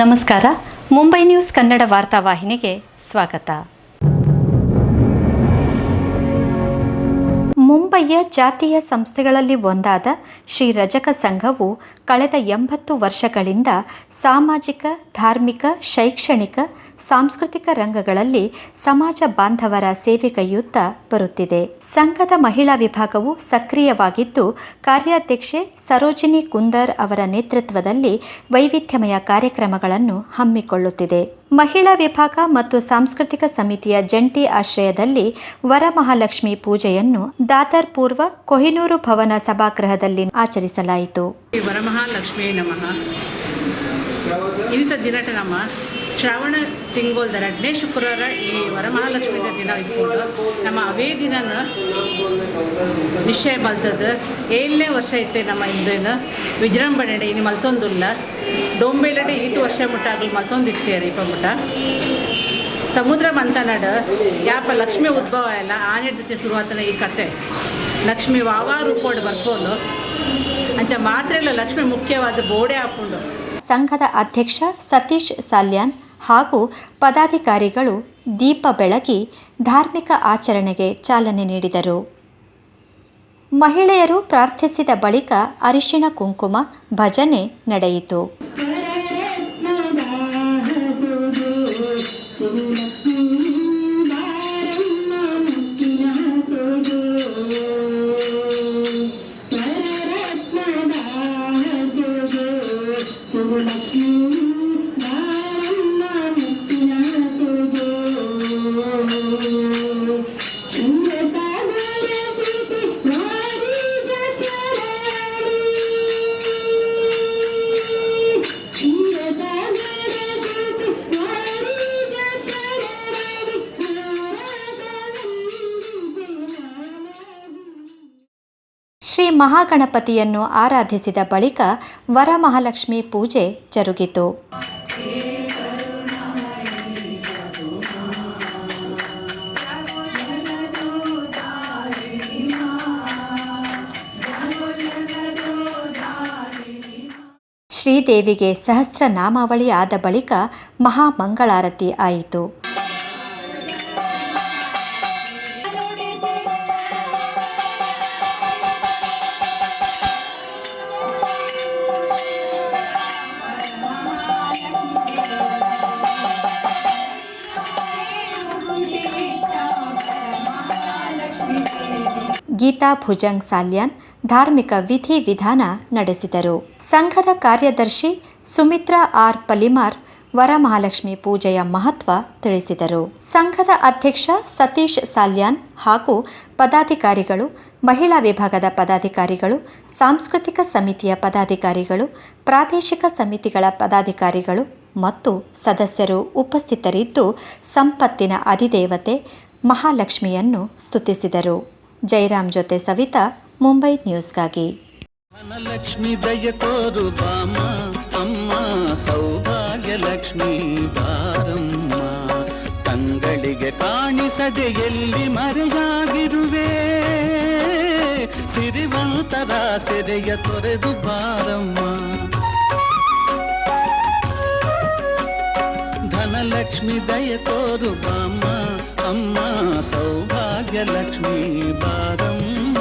ನಮಸ್ಕಾರ. ಮುಂಬೈ ನ್ಯೂಸ್ ಕನ್ನಡ ವಾರ್ತಾವಾಹಿನಿಗೆ ಸ್ವಾಗತ. ಮುಂಬೈಯ ಜಾತಿಯ ಸಂಸ್ಥೆಗಳಲ್ಲಿ ಒಂದಾದ ಶ್ರೀ ರಜಕ ಸಂಘವು ಕಳೆದ ಎಂಬತ್ತು ವರ್ಷಗಳಿಂದ ಸಾಮಾಜಿಕ, ಧಾರ್ಮಿಕ, ಶೈಕ್ಷಣಿಕ ಸಾಂಸ್ಕೃತಿಕ ರಂಗಗಳಲ್ಲಿ ಸಮಾಜ ಬಾಂಧವರ ಸೇವೆ ಕೈಯುತ್ತಾ ಬರುತ್ತಿದೆ. ಸಂಘದ ಮಹಿಳಾ ವಿಭಾಗವು ಸಕ್ರಿಯವಾಗಿದ್ದು, ಕಾರ್ಯಾಧ್ಯಕ್ಷೆ ಸರೋಜಿನಿ ಕುಂದರ್ ಅವರ ನೇತೃತ್ವದಲ್ಲಿ ವೈವಿಧ್ಯಮಯ ಕಾರ್ಯಕ್ರಮಗಳನ್ನು ಹಮ್ಮಿಕೊಳ್ಳುತ್ತಿದೆ. ಮಹಿಳಾ ವಿಭಾಗ ಮತ್ತು ಸಾಂಸ್ಕೃತಿಕ ಸಮಿತಿಯ ಜಂಟಿ ಆಶ್ರಯದಲ್ಲಿ ವರಮಹಾಲಕ್ಷ್ಮಿ ಪೂಜೆಯನ್ನು ದಾದರ್ ಪೂರ್ವ ಕೊಹಿನೂರು ಭವನ ಸಭಾಗೃಹದಲ್ಲಿ ಆಚರಿಸಲಾಯಿತು. ವರಮಹಾಲಕ್ಷ್ಮಿ ನಮಃ. ಶ್ರಾವಣ ತಿಂಗೋಲ್ದ ಎರಡನೇ ಶುಕ್ರವಾರ ಈ ವರಮಹಾಲಕ್ಷ್ಮಿ ದಿನ ಇಟ್ಕೊಂಡು ನಮ್ಮ ಅವೇ ದಿನನ ನಿಶ್ಚಯ ಮಲ್ತದ ಏಳನೇ ವರ್ಷ ಐತೆ ನಮ್ಮ ಇಂದೇನು ವಿಜೃಂಭಣೆ ಇನ್ನು ಮಲ್ತೊಂದುಲ್ಲ. ಡೊಂಬೆಲಡೆ ಈತು ವರ್ಷ ಮುಟ್ಟಾಗಲು ಮಲ್ತೊಂದು ಇರ್ತೀರಿ ಇಪ್ಪ ಮುಟ್ಟ ಸಮುದ್ರ ಮಂತನಡ ಯಾಪ ಲಕ್ಷ್ಮಿ ಉದ್ಭವ ಎಲ್ಲ ಆನೆಡ್ತೆ ಶುರುವಾತನ ಈ ಕತೆ. ಲಕ್ಷ್ಮಿ ವಾವಾ ರೂಪೋಡು ಬರ್ಕೊಂಡು ಅಂಚ ಮಾತ್ರೆಲ್ಲ ಲಕ್ಷ್ಮಿ ಮುಖ್ಯವಾದ ಬೋಡೆ ಹಾಕೊಂಡು ಸಂಘದ ಅಧ್ಯಕ್ಷ ಸತೀಶ್ ಸಾಲ್ಯಾನ್ ಹಾಗೂ ಪದಾಧಿಕಾರಿಗಳು ದೀಪ ಬೆಳಗಿ ಧಾರ್ಮಿಕ ಆಚರಣೆಗೆ ಚಾಲನೆ ನೀಡಿದರು. ಮಹಿಳೆಯರು ಪ್ರಾರ್ಥಿಸಿದ ಬಳಿಕ ಅರಿಶಿಣ ಕುಂಕುಮ ಭಜನೆ ನಡೆಯಿತು. you. ಶ್ರೀ ಮಹಾಗಣಪತಿಯನ್ನು ಆರಾಧಿಸಿದ ಬಳಿಕ ವರಮಹಾಲಕ್ಷ್ಮಿ ಪೂಜೆ ಜರುಗಿತು. ಶ್ರೀದೇವಿಗೆ ಸಹಸ್ರನಾಮಾವಳಿ ಆದ ಬಳಿಕ ಮಹಾಮಂಗಳಾರತಿ ಆಯಿತು. ಗೀತಾ ಭುಜಂಗ್ ಸಾಲ್ಯಾನ್ ಧಾರ್ಮಿಕ ವಿಧಿ ವಿಧಾನ ನಡೆಸಿದರು. ಸಂಘದ ಕಾರ್ಯದರ್ಶಿ ಸುಮಿತ್ರಾ ಆರ್ ಪಲಿಮಾರ್ ವರಮಹಾಲಕ್ಷ್ಮಿ ಪೂಜೆಯ ಮಹತ್ವ ತಿಳಿಸಿದರು. ಸಂಘದ ಅಧ್ಯಕ್ಷ ಸತೀಶ್ ಸಾಲ್ಯಾನ್ ಹಾಗೂ ಪದಾಧಿಕಾರಿಗಳು, ಮಹಿಳಾ ವಿಭಾಗದ ಪದಾಧಿಕಾರಿಗಳು, ಸಾಂಸ್ಕೃತಿಕ ಸಮಿತಿಯ ಪದಾಧಿಕಾರಿಗಳು, ಪ್ರಾದೇಶಿಕ ಸಮಿತಿಗಳ ಪದಾಧಿಕಾರಿಗಳು ಮತ್ತು ಸದಸ್ಯರು ಉಪಸ್ಥಿತರಿದ್ದು, ಸಂಪತ್ತಿನ ಅಧಿದೇವತೆ ಮಹಾಲಕ್ಷ್ಮಿಯನ್ನು ಸ್ತುತಿಸಿದರು. ಜೈರಾಮ್ ಜೊತೆ ಸವಿತಾ, ಮುಂಬೈ ನ್ಯೂಸ್ಗಾಗಿ. ಲಕ್ಷ್ಮಿ ದಯ ತೋರು ಬಾಮ, ಅಮ್ಮ, ಸೌಭಾಗ್ಯ ಲಕ್ಷ್ಮಿ ಬಾರಮ್ಮ. ತಂಗಳಿಗೆ ಕಾಣಿಸದೆ ಎಲ್ಲಿ ಮರೆಯಾಗಿರುವೆ? ಸಿರಿವಂತರ ಸೆರೆಯ ತೊರೆದು ಬಾರಮ್ಮ. ಧನಲಕ್ಷ್ಮಿ ದಯ ತೋರು ಬಾಮ ಅಮ್ಮ ಸೌಭಾಗ್ಯ ಲಕ್ಷ್ಮಿ ಬಾರಮ್ಮ